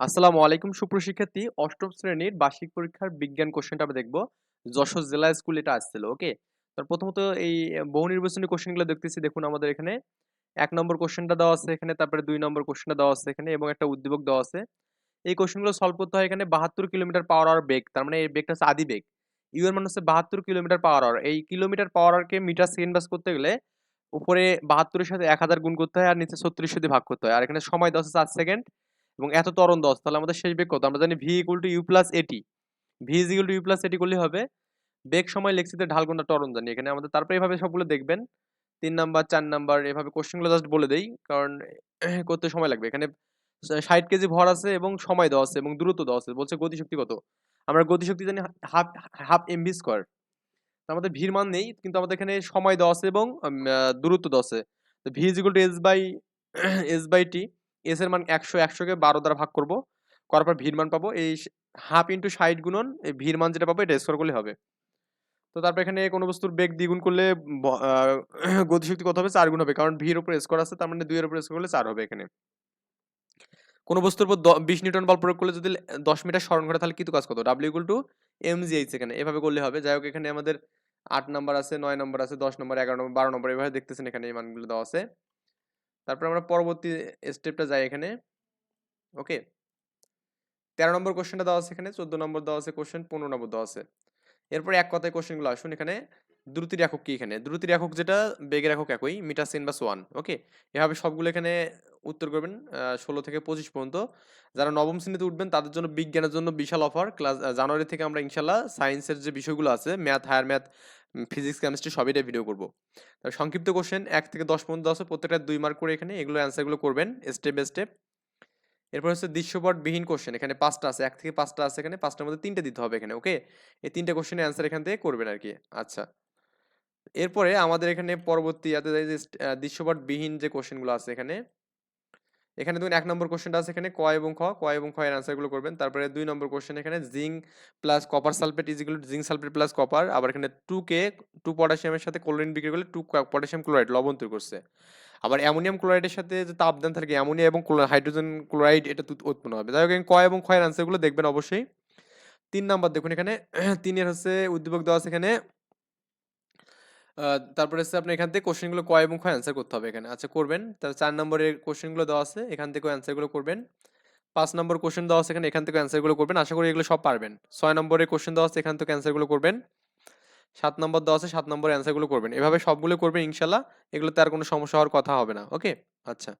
আসসালামু আলাইকুম সুপ্রশিক্ষার্থী অষ্টম শ্রেণির বার্ষিক পরীক্ষার বিজ্ঞান কোশ্চেনটা আমরা দেখব। যশোর জেলা স্কুল এটা আসছিল, ওকে? তার প্রথমত এই বহু নির্বাচনী কোশ্চেনগুলো দেখতেছি, দেখুন আমাদের এখানে। এক নম্বর কোশ্চেনটা দেওয়া আছে এখানে, তারপরে দুই নম্বর কোশ্চেনটা দেওয়া আছে এখানে এবং একটা উদ্দীপক দেওয়া আছে। এই কোশ্চেনগুলো সলভ করতে হয় এখানে বাহাত্তর কিলোমিটার পাওয়ার আওয়ার বেগ, তার মানে এই বেগটা হচ্ছে আদি বেগ। ইউ এর মানে হচ্ছে বাহাত্তর কিলোমিটার পাওয়ার আওয়ার। এই কিলোমিটার পাওয়ার আওয়ারকে মিটার সেকেন্ড বাস করতে গেলে উপরে বাহাত্তরের সাথে এক হাজার গুণ করতে হয় আর নিচে ছত্রিশ দিয়ে ভাগ করতে হয়। আর এখানে সময় দেওয়া আছে চার সেকেন্ড। এবং এত তরণ দশ, তাহলে আমাদের শেষ বেগ কত? আমরা জানি V equal to U plus at V is equal to U plus at করলে হবে। বেগ সময় লেখচিতে ঢাল গুণটা ত্বরণ জানি। এখানে আমাদের তারপরে এভাবে সবগুলো দেখবেন। তিন নাম্বার, চার নাম্বার, এভাবে কোশ্চেনগুলো জাস্ট বলে দেই। কারণ করতে সময় লাগবে। এখানে ষাট কেজি ভর আছে এবং সময় দেওয়া আছে এবং দূরত্ব দেওয়া আছে বলছে গতিশক্তি কত? আমরা গতিশক্তি জানি হাফ হাফ এমভি স্কোয়ার আমাদের ভির মান নেই, কিন্তু আমাদের এখানে সময় দেওয়া আছে এবং দূরত্ব দেওয়া আছে V is equal to S by S by T S এর মান একশো একশোকে বারো দ্বারা ভাগ করব। করার পর ভির মান পাবো এই হাফ ইন্টু ষাট গুণন, এই ভির মান যেটা পাবো এটা স্কোয়ার করলে হবে। তো তারপর এখানে কোনো বস্তুর বেগ দ্বিগুণ করলে গতিশক্তি কত হবে? চার গুণ হবে। কারণ ভির উপর স্কোয়ার আছে, তার মানে দুইয়ের উপর স্কোয়ার করলে চার হবে এখানে। কোনো বস্তুর উপর বিশ নিউটন বল প্রয়োগ করলে যদি দশ মিটার স্মরণ করে তাহলে কিন্তু কাজ কত? ডাব্লিউ ইকুয়াল টু এইচ এখানে। এভাবে করলে হবে। যাই হোক, এখানে আমাদের আট নম্বর আছে, নয় নম্বর আছে, দশ নম্বর, এগারো নম্বর, বারো নম্বর, এভাবে দেখতেছেন এখানে এই মানগুলো দেওয়া আছে। তারপর আমরা পরবর্তী স্টেপটা যাই এখানে। ওকে তেরো নম্বর কোশ্চেনটা দেওয়া আছে এখানে, চোদ্দ নম্বর দেওয়া আছে কোশ্চেন পনেরো নম্বর দেওয়া আছে। এরপরে এক কথায় কোশ্চেনগুলো আসুন এখানে। দ্রুতির একক কি এখানে? দ্রুতির একক যেটা বেগের একক একই, মিটার বা ওয়ান ওকে এভাবে সবগুলো এখানে উত্তর করবেন ষোলো থেকে পঁচিশ পর্যন্ত। যারা নবম শ্রেণীতে উঠবেন, তাদের জন্য বিজ্ঞানের জন্য বিশাল অফার ক্লাস জানুয়ারি থেকে আমরা ইনশাল্লাহ সায়েন্সের যে বিষয়গুলো আছে math higher math physics chemistry সবইটা video করব। সংক্ষিপ্ত কোশ্চেন এক থেকে দশ পর্যন্ত আছে, প্রত্যেকটা দুই মার্ক করে এখানে এগুলো অ্যান্সারগুলো করবেন স্টেপ বাই স্টেপ এরপর হচ্ছে দৃশ্যপট বিহীন কোশ্চেন এখানে পাঁচটা আছে, এক থেকে পাঁচটা আছে এখানে, পাঁচটার মধ্যে তিনটে দিতে হবে এখানে ওকে এই তিনটে কোশ্চেনের অ্যান্সার এখান থেকে করবেন আর কি আচ্ছা। এরপরে আমাদের এখানে পরবর্তী দৃশ্যপট বিহীন যে কোশ্চেনগুলো আছে এখানে এখানে দেখুন এক নম্বর কোশ্চেনটা আছে এখানে ক এবং খ, ক এবং খ এর আনসারগুলো করবেন। তারপরে দুই নম্বর কোশ্চেন এখানে zinc plus copper sulphate is equal zinc sulphate plus copper আবার এখানে টু কে টু পটাশিয়ামের সাথে ক্লোরিন বিক্রি করলে টু পটাশিয়াম ক্লোরাইড লবণ তৈরি করছে। আবার অ্যামোনিয়াম ক্লোরাইডের সাথে যে তাপদান থাকে অ্যামোনিয়া এবং হাইড্রোজেন ক্লোরাইড এটা উৎপন্ন হবে। যাই হোক ক এবং খ এর আনসারগুলো দেখবেন অবশ্যই। তিন নাম্বার দেখুন এখানে, তিনের হচ্ছে উদ্দীপক দেওয়া আছে এখানে তারপরে হচ্ছে আপনি এখান থেকে কোশ্চেনগুলো কয় এবং কয় অ্যান্সার করতে হবে এখানে? আচ্ছা করবেন। তাহলে চার নম্বরের কোশ্চেনগুলো দেওয়া আছে, এখান থেকে অ্যান্সারগুলো করবেন। পাঁচ নম্বর কোশ্চেন দেওয়া আছে, এখানে এখান থেকে অ্যান্সারগুলো করবেন। আশা করি এগুলো সব পারবেন। ছয় নম্বরের কোশ্চেন দেওয়া আছে, এখান থেকে অ্যান্সারগুলো করবেন। সাত নম্বর দেওয়া আছে, সাত নম্বরের অ্যান্সারগুলো করবেন। এভাবে সবগুলো করবেন ইনশাল্লাহ। এগুলোতে আর কোনো সমস্যা হওয়ার কথা হবে না। ওকে আচ্ছা।